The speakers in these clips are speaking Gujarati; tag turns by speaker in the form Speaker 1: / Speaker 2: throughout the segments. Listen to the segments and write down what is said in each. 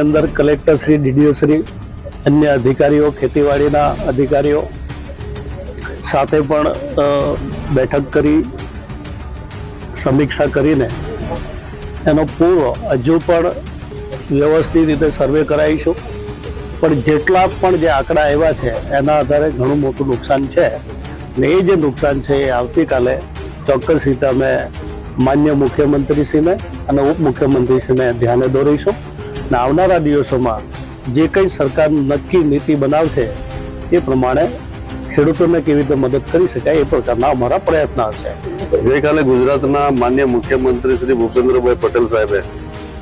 Speaker 1: અંદર કલેક્ટર શ્રી, ડીડીઓ અન્ય અધિકારીઓ, ખેતીવાડીના અધિકારીઓ સાથે પણ બેઠક કરી, સમીક્ષા કરીને એનો પૂર્વ હજુ પણ વ્યવસ્થિત રીતે સર્વે કરાવીશું. પણ જેટલા પણ જે આંકડા આવ્યા છે, એના આધારે ઘણું મોટું નુકસાન છે. ને એ જે નુકસાન છે, એ આવતીકાલે ચોક્કસ રીતે અમે માન્ય મુખ્યમંત્રીશ્રીને અને ઉપમુખ્યમંત્રીશ્રીને ધ્યાને દોરીશું. ને આવનારા દિવસોમાં જે કંઈ સરકાર નક્કી નીતિ બનાવશે, એ પ્રમાણે ખેડૂતોને કેવી રીતે મદદ કરી શકાય એ પ્રકારના અમારા પ્રયત્ન હશે
Speaker 2: ગઈકાલે ગુજરાતના માન્ય મુખ્યમંત્રી શ્રી ભૂપેન્દ્રભાઈ પટેલ સાહેબે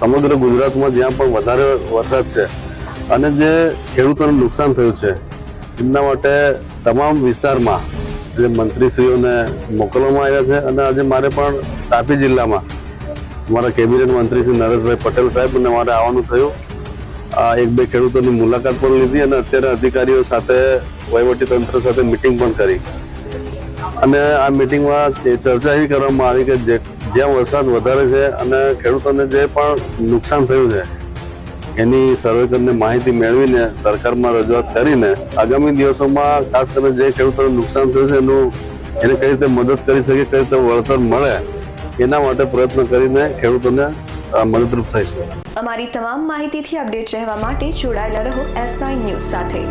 Speaker 2: સમગ્ર ગુજરાતમાં જ્યાં પણ વધારે વરસાદ છે અને જે ખેડૂતોને નુકસાન થયું છે, એમના માટે તમામ વિસ્તારમાં જે મંત્રીશ્રીઓને મોકલવામાં આવ્યા છે અને આજે મારે પણ તાપી જિલ્લામાં અમારા કેબિનેટ મંત્રી શ્રી નરેશભાઈ પટેલ સાહેબને મારે આવવાનું થયું. આ એક બે ખેડૂતોની મુલાકાત પણ લીધી અને અત્યારે અધિકારીઓ સાથે તંત્ર સાથે મિટિંગ પણ કરી. અને આ મિટિંગમાં ચર્ચા એ કરવામાં આવી કે જે, જ્યાં વરસાદ વધારે છે અને ખેડૂતોને જે પણ નુકસાન થયું છે, એની સર્વે કરીને માહિતી મેળવીને સરકારમાં રજૂઆત કરીને આગામી દિવસોમાં ખાસ કરીને જે ખેડૂતોને નુકસાન થયું છે એનું, એને કઈ રીતે મદદ કરી શકે કઈ રીતે વળતર મળે એના માટે પ્રયત્ન કરીને ખેડૂતોને મદદરૂપ મદદરૂપ છે.
Speaker 3: અમારી તમામ માહિતીથી અપડેટ રહેવા માટે જોડાયેલા રહો એસ નાઇન ન્યૂઝ સાથે.